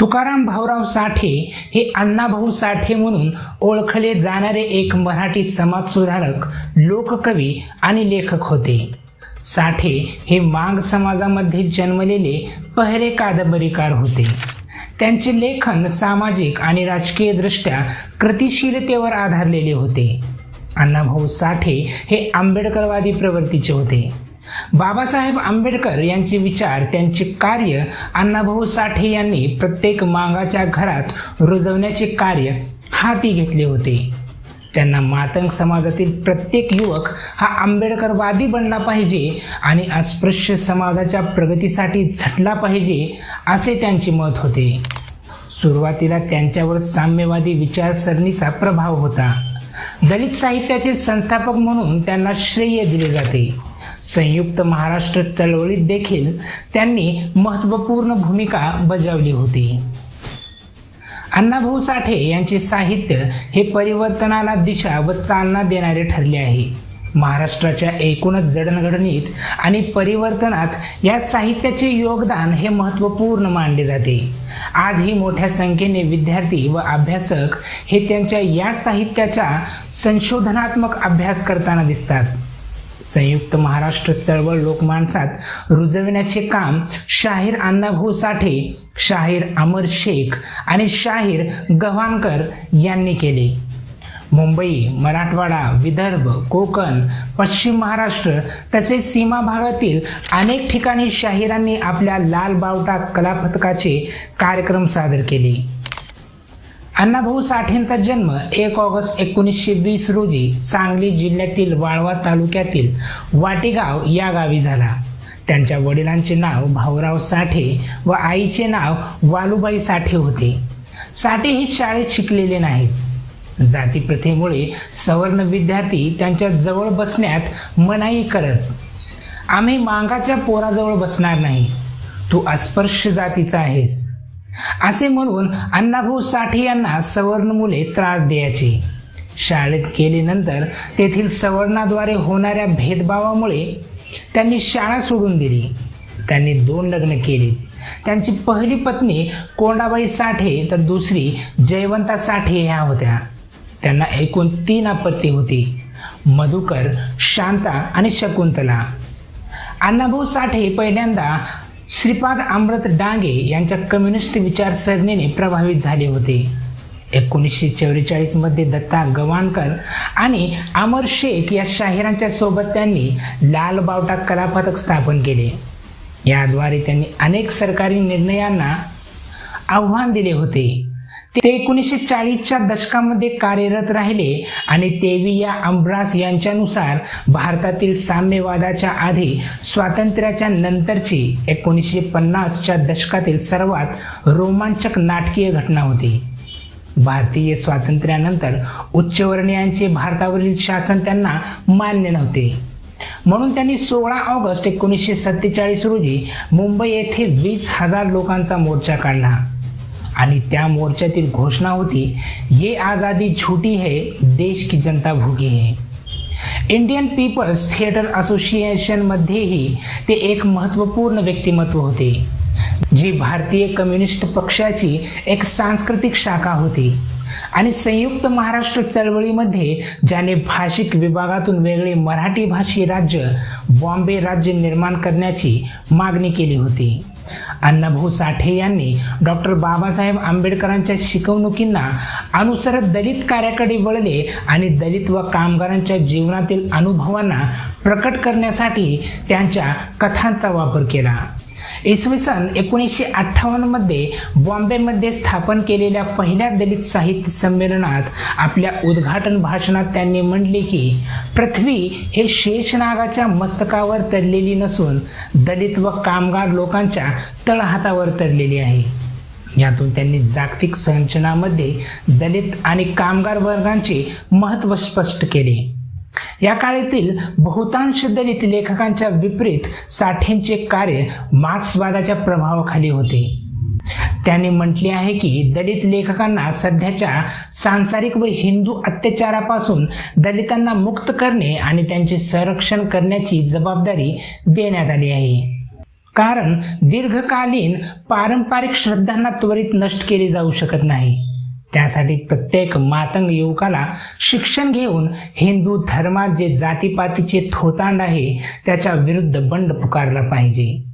तुकाराम भाऊराव साठे हे अण्णाभाऊ साठे म्हणून ओळखले जाणारे एक मराठी समाजसुधारक लोककवी आणि लेखक होते. साठे हे मांग समाजामध्ये जन्मलेले पहिले कादंबरीकार होते. त्यांचे लेखन सामाजिक आणि राजकीय दृष्ट्या कृतिशीलतेवर आधारलेले होते. अण्णाभाऊ साठे हे आंबेडकरवादी प्रवृत्तीचे होते. बाबासाहेब आंबेडकर यांचे विचार त्यांचे कार्य अण्णाभाऊ साठे यांनी प्रत्येक मागाच्या घरात रुजवण्याचे कार्य हाती घेतले होते. त्यांना मातंग समाजातील प्रत्येक युवक हा आंबेडकरवादी बनला पाहिजे आणि अस्पृश्य समाजाच्या प्रगतीसाठी झटला पाहिजे असे त्यांचे मत होते. सुरुवातीला त्यांच्यावर साम्यवादी विचारसरणीचा प्रभाव होता. दलित साहित्याचे संस्थापक म्हणून त्यांना श्रेय दिले जाते. संयुक्त महाराष्ट्र चळवळीत देखील त्यांनी महत्त्वपूर्ण भूमिका बजावली होती. अण्णाभाऊ साठे यांचे साहित्य हे परिवर्तनाला दिशा व चालना देणारे ठरले आहे. महाराष्ट्राच्या एकूणच जडणघडणीत आणि परिवर्तनात या साहित्याचे योगदान हे महत्त्वपूर्ण मानले जाते. आजही मोठ्या संख्येने विद्यार्थी व अभ्यासक हे त्यांच्या या साहित्याचा संशोधनात्मक अभ्यास करताना दिसतात. संयुक्त महाराष्ट्र चळवळ लोकमानसात रुजविण्याचे काम शाहीर अण्णाभाऊ साठे शाहीर अमर शेख आणि शाहीर गव्हाणकर यांनी केले. मुंबई मराठवाडा विदर्भ कोकण पश्चिम महाराष्ट्र तसेच सीमा भागातील अनेक ठिकाणी शाहिरांनी आपल्या लाल बावटा कलापथकाचे कार्यक्रम सादर केले. अण्णाभाऊ साठेंचा जन्म एक ऑगस्ट एकोणीसशे वीस रोजी सांगली जिल्ह्यातील वाळवा तालुक्यातील वाटेगाव या गावी झाला. त्यांच्या वडिलांचे नाव भाऊराव साठे व आईचे नाव वालुबाई साठे होते. साठे हे शाळेत शिकलेले नाहीत. जातीप्रथेमुळे सवर्ण विद्यार्थी त्यांच्या जवळ बसण्यात मनाई करत आम्ही मांगाच्या पोराजवळ बसणार नाही. तू अस्पर्श जातीचा आहेस. असे म्हणून अण्णाभाऊ साठे यांना सवर्ण मुले त्रास द्यायचे. शाळेत गेल्यानंतर तेथील सवर्णाद्वारे होणाऱ्या भेदभावामुळे त्यांनी शाळा सोडून दिली. त्यांनी दोन लग्न केली. त्यांची पहिली पत्नी कोंडाबाई साठे तर दुसरी जयवंता साठे ह्या होत्या. त्यांना एकूण तीन आपत्ती होती. मधुकर शांता आणि शकुंतला. अण्णाभाऊ साठे पहिल्यांदा श्रीपाद अमृत डांगे यांच्या कम्युनिस्ट विचारसरणीने प्रभावित झाले होते. एकोणीसशे चौवेचाळीसमध्ये दत्ता गवाणकर आणि अमर शेख या शाहिरांच्या सोबत त्यांनी लाल बावटा कलापथक स्थापन केले. याद्वारे त्यांनी अनेक सरकारी निर्णयांना आव्हान दिले होते. ते एकोणीसशे चाळीसच्या दशकामध्ये कार्यरत राहिले आणि तेविया अंब्रास यांच्यानुसार भारतातील साम्यवादाच्या आधी स्वातंत्र्याच्या नंतरची एकोणीसशे पन्नासच्या दशकातील सर्वात रोमांचक नाटकीय घटना होती. भारतीय स्वातंत्र्यानंतर उच्चवर्णीयांचे भारतावरील शासन त्यांना मान्य नव्हते. म्हणून त्यांनी सोळा ऑगस्ट एकोणीसशे सत्तेचाळीस रोजी मुंबई येथे वीस हजार लोकांचा मोर्चा काढला. आणि त्या मोर्चातील घोषणा होती ये आज़ादी छोटी है देश की जनता भूगी है. इंडियन पीपल्स थिएटर असोसिएशनमध्येही ते एक महत्त्वपूर्ण व्यक्तिमत्व होते जी भारतीय कम्युनिस्ट पक्षाची एक सांस्कृतिक शाखा होती. आणि संयुक्त महाराष्ट्र चळवळीमध्ये ज्याने भाषिक विभागातून वेगळे मराठी भाषी राज्य बॉम्बे राज्य निर्माण करण्याची मागणी केली होती. अण्णाभाऊ साठे यांनी डॉक्टर बाबासाहेब आंबेडकरांच्या शिकवणुकींना अनुसरत दलित कार्याकडे वळले आणि दलित व कामगारांच्या जीवनातील अनुभवांना प्रकट करण्यासाठी त्यांच्या कथांचा वापर केला. इसवी सन एकोणीसशे अठ्ठावन्नमध्ये बॉम्बेमध्ये स्थापन केलेल्या पहिल्या दलित साहित्य संमेलनात आपल्या उद्घाटन भाषणात त्यांनी म्हणले की पृथ्वी हे शेषनागाच्या मस्तकावर तरलेली नसून दलित व कामगार लोकांच्या तळहातावर तरलेली आहे. यातून त्यांनी जागतिक संरचनामध्ये दलित आणि कामगार वर्गांचे महत्त्व स्पष्ट केले. या काळातील बहुतांश दलित लेखकांच्या विपरीत साठेंचे कार्य मार्क्सवादाच्या प्रभावाखाली होते. त्यांनी म्हटले आहे की दलित लेखकांना सध्याच्या सांसारिक व हिंदू अत्याचारापासून दलितांना मुक्त करणे आणि त्यांचे संरक्षण करण्याची जबाबदारी देण्यात आली आहे. कारण दीर्घकालीन पारंपरिक श्रद्धांना त्वरित नष्ट केले जाऊ शकत नाही. त्यासाठी प्रत्येक मातंग युवकाला शिक्षण घेऊन हिंदू धर्मात जे जातीपातीचे थोतांड आहे त्याच्या विरुद्ध बंड पुकारला पाहिजे.